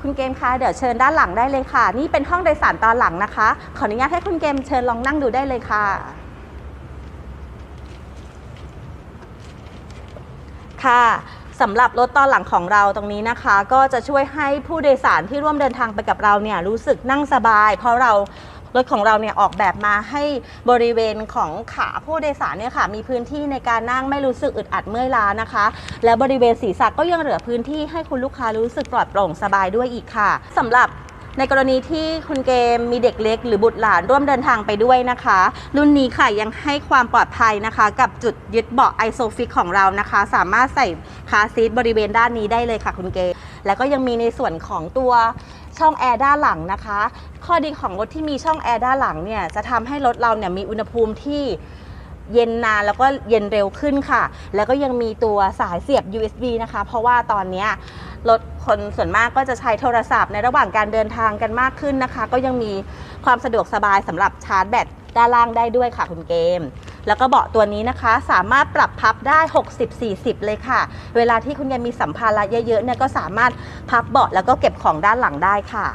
คุณเกมคะเดี๋ยวเชิญด้านหลังได้เลยค่ะ นี่เป็นห้องโดยสารตอนหลังนะคะ ขออนุญาตให้คุณเกมเชิญลองนั่งดูได้เลยค่ะ ค่ะสำหรับรถตอนหลังของเราตรงนี้นะคะ ก็จะช่วยให้ผู้โดยสารที่ร่วมเดินทางไปกับเราเนี่ยรู้สึกนั่งสบาย เพราะเรา รถของเราเนี่ยออกแบบมาให้บริเวณของขาผู้โดยสารเนี่ยค่ะ มีพื้นที่ในการนั่งไม่รู้สึกอึดอัดเมื่อยล้านะคะ และบริเวณศีรษะก็ยังเหลือพื้นที่ให้คุณลูกค้ารู้สึกปลอดโปร่งสบายด้วยอีกค่ะสำหรับ ในกรณีที่คุณเกมมีเด็กเล็ก หรือบุตรหลานร่วมเดินทางไปด้วยนะคะ รุ่นนี้ค่ะยังให้ความปลอดภัยนะคะ กับจุดยึดเบาะไอโซฟิกของเรานะคะ สามารถใส่คาซีทบริเวณด้านนี้ได้เลยค่ะคุณเกมแล้วก็ยังมีในส่วนของตัวช่องแอร์ด้านหลังนะคะ ข้อดีของรถที่มีช่องแอร์ด้านหลังเนี่ยจะทำให้รถเราเนี่ยมีอุณหภูมิที่เย็นนานแล้วก็เย็นเร็วขึ้นค่ะ แล้วก็ยังมีตัวสายเสียบ USB นะคะ เพราะว่าตอนเนี้ย รถคนส่วนมากก็จะใช้โทรศัพท์ในระหว่างการเดินทางกันมากขึ้นนะคะ ก็ยังมีความสะดวกสบายสำหรับชาร์จแบตด้านล่างได้ด้วยค่ะคุณเกม แล้วก็เบาะตัวนี้นะคะ สามารถปรับพับได้ 60-40 เลยค่ะ เวลาที่คุณยังมีสัมภาระเยอะๆเนี่ยก็สามารถพับเบาะแล้วก็เก็บของด้านหลังได้ค่ะ